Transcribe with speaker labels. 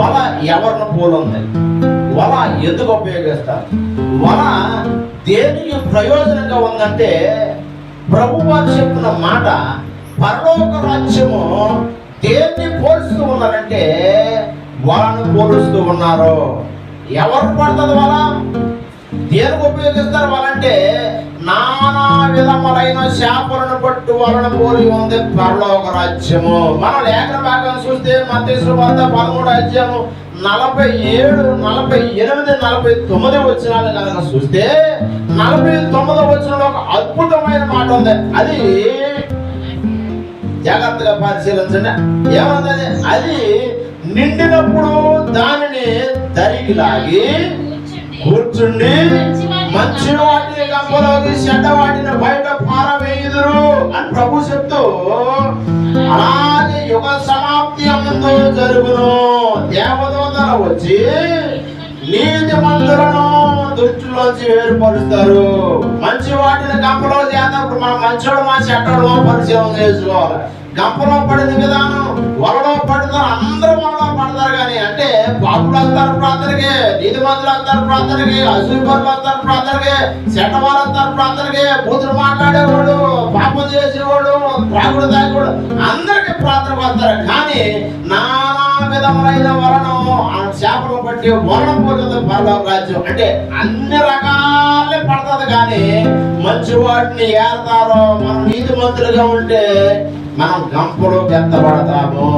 Speaker 1: వల ఎవరిని పోలుంది వల ఎందుకు ఉపయోగిస్తారు? వల దేనికి ప్రయోజనంగా ఉందంటే ప్రభువారు చెప్పిన మాట పరలోక రాజ్యము దేన్ని పోలుస్తూ ఉన్నారంటే వలను పోలుస్తూ ఉన్నారు. ఎవరు పడుతుంది వల? దేనికి ఉపయోగిస్తారు వలంటే పైన శాపలను పట్టు వలన పోలి ఉంది పరలోక రాజ్యము. మన లేఖన భాగం చూస్తే మతేశ్వర వద్ద పదమూడు అధ్యాయము నలభై ఏడు నలభై ఎనిమిది నలభై తొమ్మిది వచ్చినాలు కనుక చూస్తే నలభై తొమ్మిది వచ్చిన ఒక అద్భుతమైన మాట ఉంది. అది జాగ్రత్తగా పరిశీలించండి. ఏముంది అది? అది నిండినప్పుడు దానిని దరికి లాగి కూర్చుండి మంచి వాటిని కంపలోకి చెడ్డ వాటిని బయట పారవేయుదురు అని ప్రభు చెప్తూ అలాగే యుగ సమాప్తి అందు జరుగును. దేవదూతలు వచ్చి నీతి మందులను దృష్టిలోంచి వేరుపరుస్తారు మంచి వాటిని గంపలో చేసినప్పుడు మన మంచోడు మా చెడ్డలో పరిచయం చేసుకోవాలి. గంపలో పడింది విధానం వలలో పడిన అందరూ పాపులు వస్తారు ప్రార్థనకి నీతి మందులు వస్తారు ప్రార్థనకి అసూపరులు వస్తారు ప్రార్థనకి చెడ్డవాళ్ళు వస్తారు ప్రార్థనకి బూతులు మాట్లాడేవాడు పాపం చేసేవాడు త్రాగుడు తాగుడు అందరికి ప్రార్థన వస్తారు కానీ నానా విధములైన వలన ఆ చేపలు బట్టి వలన పోతుంది పరలోక రాజ్యం. అంటే అన్ని రకాలే పడుతుంది కానీ మంచి వాటిని ఏరతారో మనం నీతి మంత్రులుగా ఉంటే మనం గంపలో పడతాము